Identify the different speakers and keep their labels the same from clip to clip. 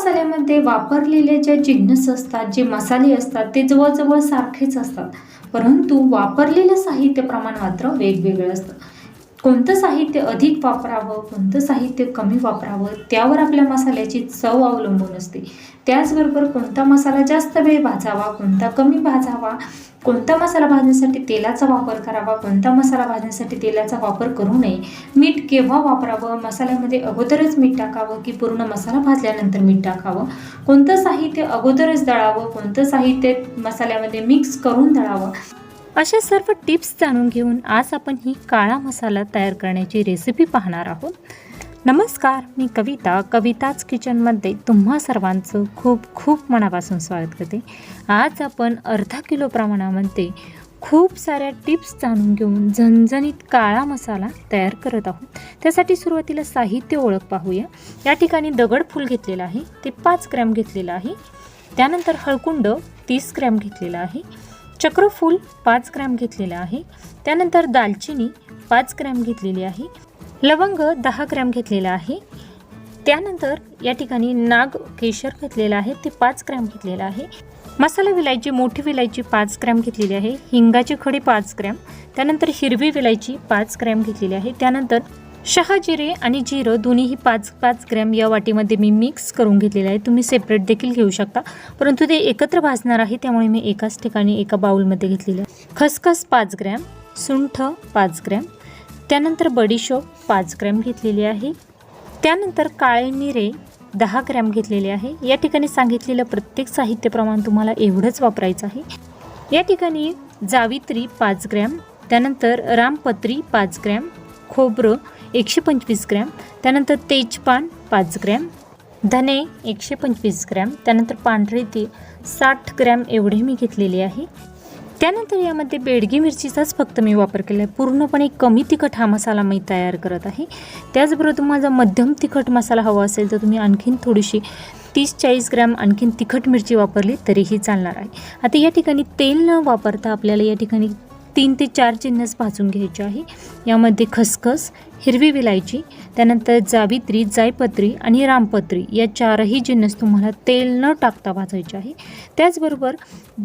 Speaker 1: मसाल्यामध्ये वापरलेले जे जिन्नस असतात जे मसाले असतात ते जवळजवळ सारखेच असतात. परंतु वापरलेलं साहित्य प्रमाण मात्र वेगवेगळं असतं. कोणतं साहित्य अधिक वापरावं कोणतं साहित्य कमी वापरावं त्यावर आपल्या मसाल्याची चव अवलंबून असते. त्याचबरोबर कोणता मसाला जास्त वेळ भाजावा कोणता कमी भाजावा कोणता मसाला भाजण्यासाठी तेलाचा वापर करावा कोणता मसाला भाजण्यासाठी तेलाचा वापर करू नये. मीठ केव्हा वापरावं? मसाल्यामध्ये अगोदरच मीठ टाकावं की पूर्ण मसाला भाजल्यानंतर मीठ टाकावं? कोणतं साहित्य अगोदरच दळावं? कोणतं साहित्य मसाल्यामध्ये मिक्स करून दळावं?
Speaker 2: अशा सर्व टिप्स जाणून घेऊन आज आपण ही काळा मसाला तयार करण्याची रेसिपी पाहणार आहोत. नमस्कार मी कविता. कविताच किचनमध्ये तुम्हा सर्वांचं खूप खूप मनापासून स्वागत करते. आज आपण अर्धा किलो प्रमाणामध्ये खूप साऱ्या टिप्स जाणून घेऊन झणझणीत काळा मसाला तयार करत आहोत. त्यासाठी सुरुवातीला साहित्य ओळख पाहूया. या ठिकाणी दगड फूल घेतलेलं आहे ते पाच ग्रॅम घेतलेलं आहे. त्यानंतर हळकुंड तीस ग्रॅम घेतलेलं आहे. चक्रफूल पाच ग्रॅम घेतलेलं आहे. त्यानंतर दालचिनी पाच ग्रॅम घेतलेली आहे. लवंग दहा ग्रॅम घेतलेला आहे. त्यानंतर या ठिकाणी नाग केशर घेतलेलं आहे ते पाच ग्रॅम घेतलेलं आहे. मसाला विलायची मोठी विलायची पाच ग्रॅम घेतलेली आहे. हिंगाची खडी पाच ग्रॅम. त्यानंतर हिरवी विलायची पाच ग्रॅम घेतलेली आहे. त्यानंतर शहा जिरे आणि जिरं दोन्हीही पाच पाच ग्रॅम या वाटीमध्ये मी मिक्स करून घेतलेलं आहे. तुम्ही सेपरेट देखील घेऊ शकता. परंतु ते एकत्र भाजणार आहे त्यामुळे मी एकाच ठिकाणी एका बाउलमध्ये घेतलेलं आहे. खसखस पाच ग्रॅम सुंठ पाच ग्रॅम. त्यानंतर बडीशोप पाच ग्रॅम घेतलेली आहे. त्यानंतर काळे मिरे दहा ग्रॅम घेतलेले आहे. या ठिकाणी सांगितलेलं प्रत्येक साहित्य प्रमाण तुम्हाला एवढंच वापरायचं आहे. या ठिकाणी जावित्री पाच ग्रॅम त्यानंतर रामपत्री पाच ग्रॅम खोबरं एकशे पंचवीस ग्रॅम त्यानंतर तेजपान पाच ग्रॅम धने एकशे पंचवीस ग्रॅम त्यानंतर पांढरे ते साठ ग्रॅम एवढे मी घेतलेले आहे. त्यानंतर यामध्ये बेडगी मिरचीचाच फक्त मी वापर केला आहे पूर्णपणे कमी तिखट हा मसाला मी तयार करत आहे. त्याचबरोबर तुम्हाला मध्यम तिखट मसाला हवा असेल तर तुम्ही आणखीन थोडीशी तीस चाळीस ग्रॅम आणखीन तिखट मिरची वापरली तरीही चालणार आहे. आता या ठिकाणी तेल न वापरता आपल्याला या ठिकाणी तीन ते चार जिन्नस भाजून घ्यायचे आहे. यामध्ये खसखस हिरवी विलायची त्यानंतर जावित्री जायपत्री आणि रामपत्री या चारही जिन्नस तुम्हाला तेल न टाकता भाजायचे आहे. त्याचबरोबर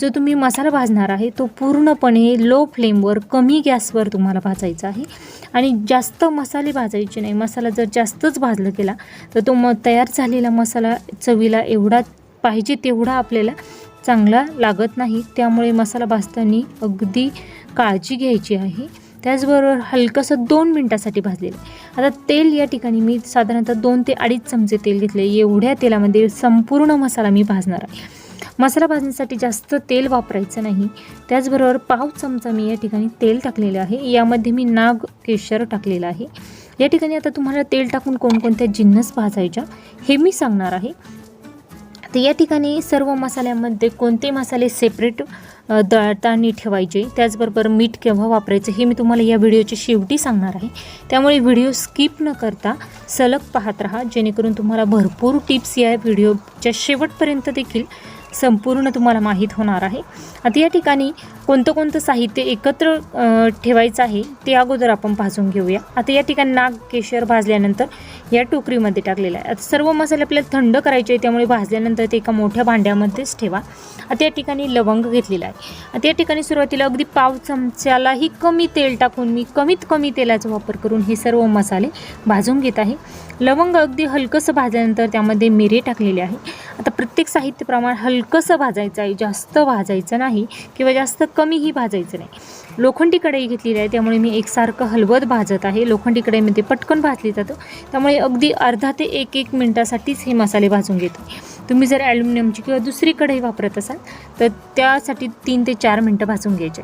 Speaker 2: जो तुम्ही मसाला भाजणार आहे तो पूर्णपणे लो फ्लेमवर कमी गॅसवर तुम्हाला भाजायचा आहे. आणि जास्त मसाले भाजायचे नाही मसाला जर जास्तच भाजला गेला तर तो मग तयार झालेला मसाला चवीला एवढा पाहिजे तेवढा आपल्याला चांगला लागत नाही. त्यामुळे मसाला भाजताना अगदी काळजी घ्यायची आहे. त्याचबरोबर हलकंसं दोन मिनटासाठी भाजलेलं आहे. आता तेल या ठिकाणी मी साधारणतः दोन ते अडीच चमचे तेल घेतले एवढ्या तेलामध्ये संपूर्ण मसाला मी भाजणार आहे. मसाला भाजण्यासाठी जास्त तेल वापरायचं नाही. त्याचबरोबर पाव चमचा मी या ठिकाणी तेल टाकलेलं आहे. यामध्ये मी नाग केशर टाकलेलं आहे. या ठिकाणी आता तुम्हाला तेल टाकून कोणकोणत्या जिन्नस भाजायच्या हे मी सांगणार आहे. तर या ठिकाणी सर्व मसाल्यामध्ये कोणते मसाले सेपरेट दळताना ठेवायचे? त्याचबरोबर मीठ केव्हा वापरायचं? हे मी तुम्हाला या व्हिडिओच्या शेवटी सांगणार आहे. त्यामुळे व्हिडिओ स्किप न करता सलग पाहत राहा. जेणेकरून तुम्हाला भरपूर टिप्स या व्हिडिओच्या शेवटपर्यंत देखील संपूर्ण तुम्हाला माहीत होणार आहे. आता या ठिकाणी कोणतं कोणतं साहित्य एकत्र ठेवायचं आहे ते अगोदर आपण भाजून घेऊया. आता या ठिकाणी नाग केशर भाजल्यानंतर या टोकरीमध्ये टाकलेलं आहे. आता सर्व मसाले आपल्याला थंड करायचे आहे त्यामुळे भाजल्यानंतर ते एका मोठ्या भांड्यामध्येच ठेवा. आता या ठिकाणी लवंग घेतलेला आहे. आता या ठिकाणी सुरुवातीला अगदी पाव चमच्यालाही कमी तेल टाकून मी कमीत कमी तेलाचा वापर करून हे सर्व मसाले भाजून घेत आहे. लवंग अगदी हलकंसं भाजल्यानंतर त्यामध्ये मिरे टाकलेले आहे. आता प्रत्येक साहित्य प्रमाण हलकंसं भाजायचं आहे जास्त भाजायचं नाही किंवा जास्त कमीही भाजायचं नाही. लोखंडी कढई घेतलेली आहे त्यामुळे मी एकसारखं हलवत भाजत आहे. लोखंडी कढईमध्ये पटकन भाजली जातं. त्यामुळे अगदी अर्धा ते एक एक मिनटासाठीच हे मसाले भाजून घेते. तुम्ही जर ॲल्युमिनियमची किंवा दुसरी कढई वापरत असाल तर त्यासाठी तीन ते चार मिनटं भाजून घ्यायचे.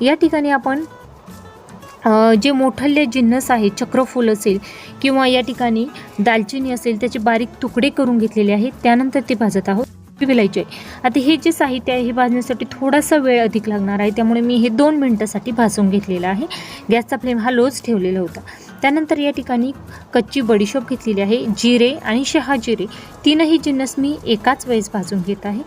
Speaker 2: या ठिकाणी आपण जे मोठल्ले जिन्नस आहे चक्रफूल असेल किंवा या ठिकाणी दालचिनी असेल त्याचे बारीक तुकडे करून घेतलेले आहेत त्यानंतर ते भाजत आहोत. विलायचे. आता हे जे साहित्य आहे हे भाजण्यासाठी थोडासा वेळ अधिक लागणार आहे त्यामुळे मी हे दोन मिनटासाठी भाजून घेतलेलं आहे. गॅसचा फ्लेम हा लोच ठेवलेला होता. त्यानंतर या ठिकाणी कच्ची बडीशोप घेतलेली आहे जिरे आणि शहा जिरे तीनही जिन्नस मी एकाच वेळेस भाजून घेत आहे.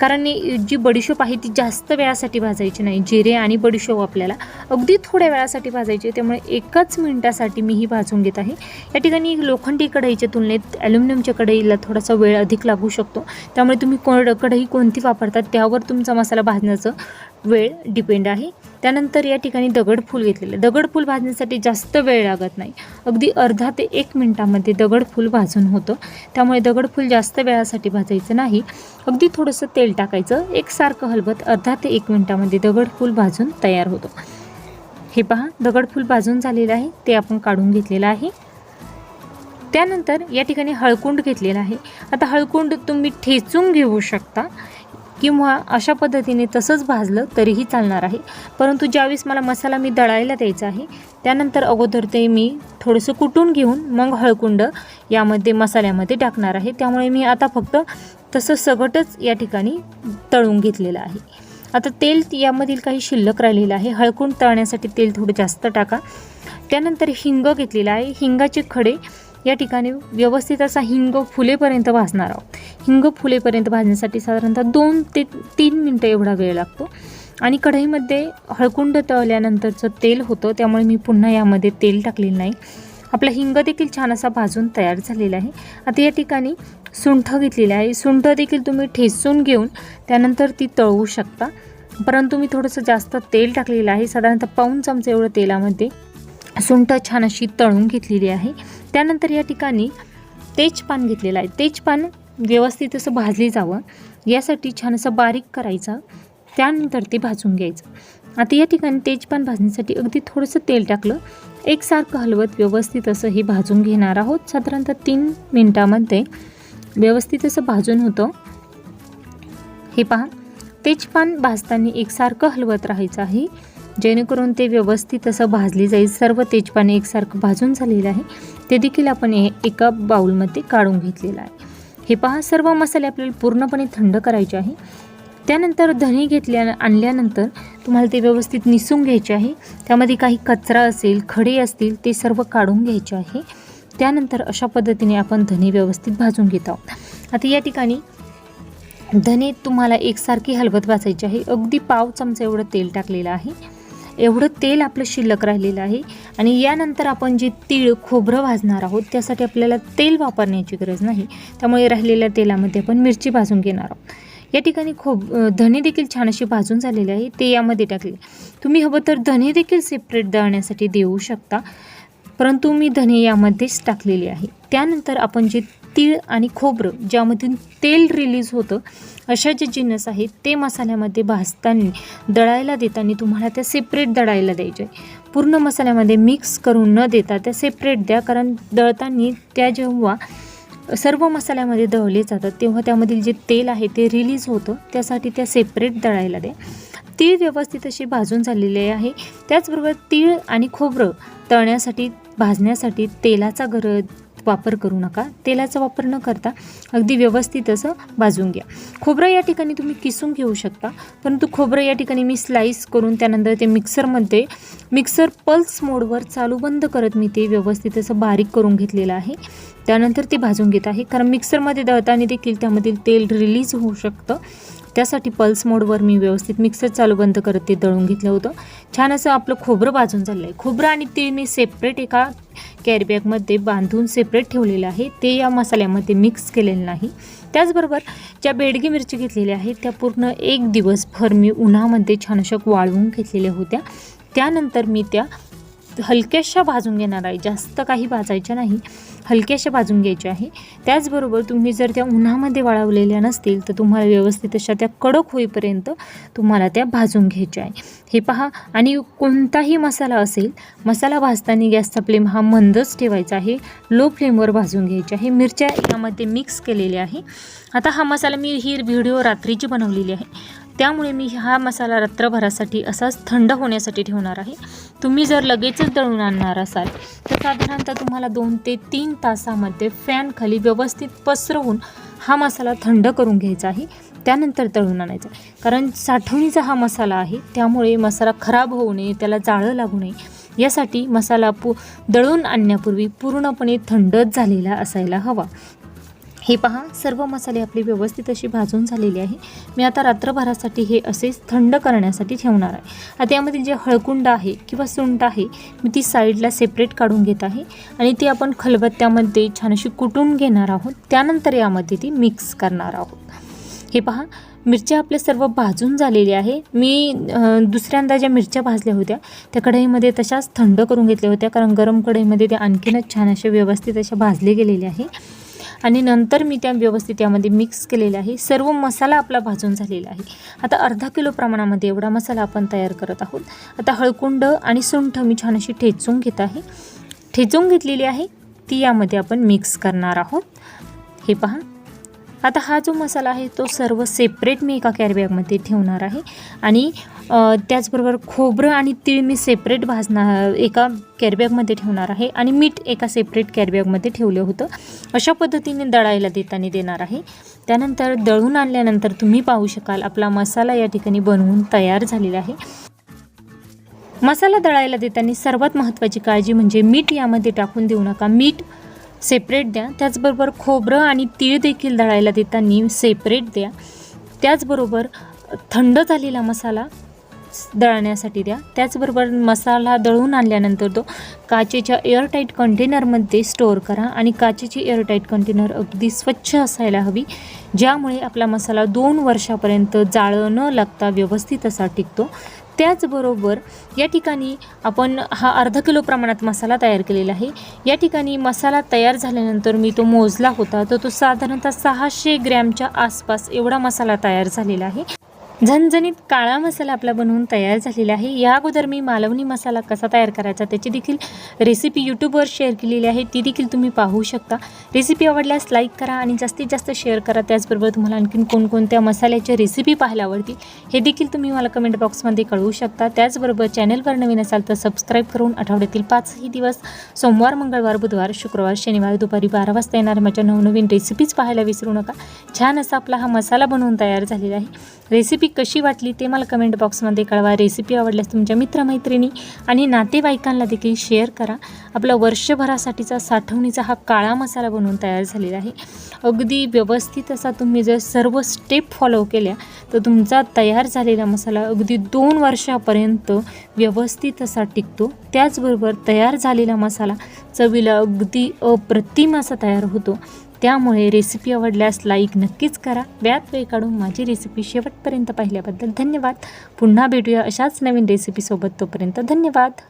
Speaker 2: कारण जी बडीशोप आहे ती जास्त वेळासाठी भाजायची नाही जिरे आणि बडीशोप आपल्याला अगदी थोड्या वेळासाठी भाजायची आहे. त्यामुळे एकाच मिनटासाठी मी ही भाजून घेत आहे या ठिकाणी लोखंडी कढईच्या तुलनेत ॲल्युमिनियमच्या कढईला थोडासा वेळ अधिक लागू शकतो त्यामुळे तुम्ही को कढई कोणती वापरतात त्यावर तुमचा मसाला भाजण्याचं वेळ डिपेंड आहे. त्यानंतर या ठिकाणी दगडफूल घेतलेलं. दगडफूल भाजण्यासाठी जास्त वेळ लागत नाही. अगदी अर्धा ते एक मिनटामध्ये दगडफूल भाजून होतं. त्यामुळे दगडफूल जास्त वेळासाठी भाजायचं नाही. अगदी थोडंसं तेल टाकायचं. एकसारखं हलवत अर्धा ते एक मिनटामध्ये दगडफूल भाजून तयार होतं. हे पहा दगडफूल भाजून झालेलं आहे. ते आपण काढून घेतलेलं आहे. त्यानंतर या ठिकाणी हळकुंड घेतलेला आहे. आता हळकुंड तुम्ही ठेचून घेऊ शकता. किंवा अशा पद्धतीने तसंच भाजलं तरीही चालणार आहे. परंतु ज्यावेळेस मला मसाला मी दळायला द्यायचा आहे त्यानंतर अगोदर ते मी थोडंसं कुटून घेऊन मग हळकुंड यामध्ये मसाल्यामध्ये टाकणार आहे. त्यामुळे मी आता फक्त तसं सगटच या ठिकाणी तळून घेतलेलं आहे. आता तेल यामधील काही शिल्लक राहिलेलं आहे. हळकुंड तळण्यासाठी तेल थोडं जास्त टाका. त्यानंतर हिंग घेतलेलं आहे. हिंगाचे खडे या ठिकाणी व्यवस्थित असा हिंग फुलेपर्यंत भाजणार आहोत. हिंग फुलेपर्यंत भाजण्यासाठी साधारणतः दोन ते तीन मिनटं एवढा वेळ लागतो. आणि कढईमध्ये हळकुंड तळल्यानंतरचं तेल होतं त्यामुळे मी पुन्हा यामध्ये तेल टाकलेलं नाही. आपला हिंग देखील छान असा भाजून तयार झालेला आहे. आता या ठिकाणी सुंठ घेतलेली आहे. सुंठ देखील तुम्ही ठेचून घेऊन त्यानंतर ती तळवू शकता. परंतु मी थोडंसं जास्त तेल टाकलेलं आहे. साधारणतः पाऊन चमचा एवढं तेलामध्ये सुंठ छान अशी तळून घेतलेली आहे. त्यानंतर या ठिकाणी तेजपान घेतलेलं आहे. तेजपान व्यवस्थित असं भाजले जावं. यासाठी छान असं बारीक करायचं. त्यानंतर ते भाजून घ्यायचं. आता या ठिकाणी तेजपान भाजण्यासाठी अगदी थोडंसं तेल टाकलं. एकसारखं हलवत व्यवस्थित असं हे भाजून घेणार आहोत. साधारणतः तीन मिनटामध्ये व्यवस्थित असं भाजून होतं. हे पहा. तेजपान भाजताना एकसारखं हलवत राहायचं आहे. जेणेकरून ते व्यवस्थित असं भाजली जाईल. सर्व तेजपाने एकसारखं भाजून झालेलं आहे. ते देखील आपण हे एका बाउलमध्ये काढून घेतलेलं आहे. हे पहा सर्व मसाले आपल्याला पूर्णपणे थंड करायचे आहे. त्यानंतर धने घेतल्या आणल्यानंतर तुम्हाला ते व्यवस्थित निसून घ्यायचे आहे. त्यामध्ये काही कचरा असेल खडे असतील ते सर्व काढून घ्यायचे आहे. त्यानंतर अशा पद्धतीने आपण धने व्यवस्थित भाजून घेत आहोत. आता या ठिकाणी धने तुम्हाला एकसारखी हलवत भाजायची आहे. अगदी पाव चमचा एवढं तेल टाकलेलं आहे. एवढं तेल आपलं शिल्लक राहिलेलं आहे. आणि यानंतर आपण जे तीळ खोबरं भाजणार आहोत त्यासाठी आपल्याला तेल वापरण्याची गरज नाही. त्यामुळे राहिलेल्या तेलामध्ये आपण मिरची भाजून घेणार आहोत. या ठिकाणी खोब धने देखील छान अशी भाजून झालेले आहे. ते यामध्ये टाकले. तुम्ही हवं तर धने देखील सेपरेट दळण्यासाठी देऊ शकता. परंतु मी धने यामध्येच टाकलेली आहे. त्यानंतर आपण जे तीळ आणि खोबरं ज्यामधून तेल रिलीज होतं अशा जे जिन्नस आहेत ते मसाल्यामध्ये भाजताना दळायला देताना तुम्हाला त्या सेपरेट दळायला द्यायचे आहे पूर्ण मसाल्यामध्ये मिक्स करून न देता त्या सेपरेट द्या कारण दळताना त्या जेव्हा सर्व मसाल्यामध्ये दळले जातात तेव्हा त्यामधील जे तेल आहे ते रिलीज होतं त्यासाठी त्या सेपरेट दळायला द्या. तीळ व्यवस्थित अशी भाजून झालेली आहे. त्याचबरोबर तीळ आणि खोबरं तळण्यासाठी भाजण्यासाठी तेलाचा गरज वापर करू नका. तेलाचा वापर न करता अगदी व्यवस्थित असं भाजून घ्या. खोबरं या ठिकाणी तुम्ही किसून घेऊ शकता परंतु खोबरं या ठिकाणी मी स्लाईस करून त्यानंतर ते मिक्सरमध्ये मिक्सर पल्स मोडवर चालू बंद करत मी ते व्यवस्थित असं बारीक करून घेतलेलं आहे. त्यानंतर ते भाजून घेत आहे. कारण मिक्सरमध्ये दळताना देखील त्यामधील तेल रिलीज होऊ शकतं. त्यासाठी पल्स मोडवर मी व्यवस्थित मिक्सर चालू बंद करत ते दळून घेतलं होतं. छान असं आपलं खोबरं भाजून झालं आहे खोबरं आणि तीळ मी सेपरेट एका कॅरीबॅगमध्ये बांधून सेपरेट ठेवलेलं आहे. ते या मसाल्यामध्ये मिक्स केलेलं नाही. त्याचबरोबर ज्या बेडगी मिरची घेतलेल्या आहेत त्या पूर्ण एक दिवसभर मी उन्हामध्ये छान अशा वाळवून घेतलेल्या होत्या. त्यानंतर मी त्या हलक्याशा भाजून घेणार आहे. जास्त काही भाजायच्या नाही हलक्याशा भाजून घ्यायच्या आहे. त्याचबरोबर तुम्ही जर त्या उन्हामध्ये वाळवलेल्या नसतील तर तुम्हाला व्यवस्थित अशा त्या कडक होईपर्यंत तुम्हाला त्या भाजून घ्यायच्या आहे. हे पहा आणि कोणताही मसाला असेल मसाला भाजताना गॅसचा फ्लेम हा मंदच ठेवायचा आहे. लो फ्लेमवर भाजून घ्यायचे आहे. मिरच्या यामध्ये मिक्स केलेल्या आहे. आता हा मसाला मी ही व्हिडिओ रात्रीची बनवलेली आहे. त्यामुळे मी हा मसाला रात्रभरासाठी असाच थंड होण्यासाठी ठेवणार आहे. तुम्ही जर लगेचच दळून आणणार असाल तर साधारणतः तुम्हाला दोन ते तीन तासामध्ये फॅनखाली व्यवस्थित पसरवून हा मसाला थंड करून घ्यायचा आहे. त्यानंतर तळून आणायचा कारण साठवणीचा हा मसाला आहे त्यामुळे मसाला खराब होऊ नये त्याला जाळं लागू नये. यासाठी मसाला पू दळून आणण्यापूर्वी पूर्णपणे थंडच झालेला असायला हवा. हे पहा सर्व मसाले आपले व्यवस्थित अशी भाजून झालेली आहे. मी आता रात्रभरासाठी हे असेच थंड करण्यासाठी ठेवणार आहे. आता यामध्ये जे हळकुंड आहे किंवा सुंट आहे मी ती साईडला सेपरेट काढून घेत आहे आणि ती आपण खलबत्त्यामध्ये छान अशी कुटून घेणार आहोत. त्यानंतर यामध्ये ती मिक्स करणार आहोत. हे पहा मिरच्या आपल्या सर्व भाजून झालेली आहे. मी दुसऱ्यांदा ज्या मिरच्या भाजल्या होत्या त्या कढईमध्ये तशाच थंड करून घेतल्या होत्या कारण गरम कढईमध्ये ते आणखीनच छान अशा व्यवस्थित अशा भाजले गेलेले आहे आणि नंतर मी त्या व्यवस्थित यामध्ये मिक्स केलेले आहे. सर्व मसाला आपला भाजून झालेला आहे. आता अर्धा किलो प्रमाणामध्ये एवढा मसाला आपण तयार करत आहोत. आता हळकुंड आणि सुंठ मी छान अशी ठेचून घेत आहे. ठेचून घेतलेली आहे. ती यामध्ये आपण मिक्स करणार आहोत. हे पहा. आता हा जो मसाला आहे तो सर्व सेपरेट मी एका कॅरीबॅगमध्ये ठेवणार आहे. आणि त्याचबरोबर खोबरं आणि तीळ मी सेपरेट भाजणार एका कॅरीबॅगमध्ये ठेवणार आहे. आणि मीठ एका सेपरेट कॅरीबॅगमध्ये ठेवलं होतं. अशा पद्धतीने दळायला देताना देणार आहे. त्यानंतर दळून आणल्यानंतर तुम्ही पाहू शकाल आपला मसाला या ठिकाणी बनवून तयार झालेला आहे. मसाला दळायला देताना सर्वात महत्त्वाची काळजी म्हणजे मीठ यामध्ये टाकून देऊ नका. मीठ सेपरेट द्या. त्याचबरोबर खोबरं आणि तीळ देखील दळायला देताना सेपरेट द्या. त्याचबरोबर थंड झालेला मसाला दळण्यासाठी द्या. त्याचबरोबर मसाला दळून आणल्यानंतर तो काचेच्या एअरटाईट कंटेनरमध्ये स्टोअर करा आणि काचेची एअरटाईट कंटेनर अगदी स्वच्छ असायला हवी. ज्यामुळे आपला मसाला दोन वर्षापर्यंत जाळं न लागता व्यवस्थित असा टिकतो. त्याचबरोबर या ठिकाणी आपण हा अर्धा किलो प्रमाणात मसाला तयार केलेला आहे. या ठिकाणी मसाला तयार झाल्यानंतर मी तो मोजला होता तर तो साधारणतः सहाशे ग्रॅमच्या आसपास एवढा मसाला तयार झालेला आहे. झणझणीत काळा मसाला आपला बनवून तयार झालेला आहे. या अगोदर मी मालवणी मसाला कसा तयार करायचा त्याची देखील रेसिपी यूट्यूबवर शेअर केलेली आहे. ती देखील तुम्ही पाहू शकता. रेसिपी आवडल्यास लाईक करा आणि जास्तीत जास्त शेअर करा. त्याचबरोबर तुम्हाला आणखीन कोणकोणत्या मसाल्याच्या रेसिपी पाहायला आवडतील हे देखील तुम्ही मला कमेंट बॉक्समध्ये कळवू शकता. त्याचबरोबर चॅनलवर नवीन असाल तर सबस्क्राईब करून आठवड्यातील पाचही दिवस सोमवार मंगळवार बुधवार शुक्रवार शनिवार दुपारी बारा वाजता येणाऱ्या माझ्या नवनवीन रेसिपीज पाहायला विसरू नका. छान असा आपला हा मसाला बनवून तयार झालेला आहे. रेसिपी रेसिपी कशी वाटली ते मला कमेंट बॉक्समध्ये कळवा. रेसिपी आवडल्यास तुमच्या मित्रमैत्रिणी आणि नातेवाईकांना देखील शेअर करा. आपला वर्षभरासाठीचा साठवणीचा हा काळा मसाला बनवून तयार झालेला आहे. अगदी व्यवस्थित असा तुम्ही जर सर्व स्टेप फॉलो केल्या तर तुमचा तयार झालेला मसाला अगदी दोन वर्षापर्यंत व्यवस्थित असा टिकतो. त्याचबरोबर तयार झालेला मसाला चवीला अगदी अप्रतिम असा तयार होतो. त्यामुळे रेसिपी आवडल्यास लाईक नक्कीच करा. व्यात वेळ काढून माझी रेसिपी शेवटपर्यंत पाहिल्याबद्दल धन्यवाद. पुन्हा भेटूया अशाच नवीन रेसिपीसोबत तोपर्यंत धन्यवाद.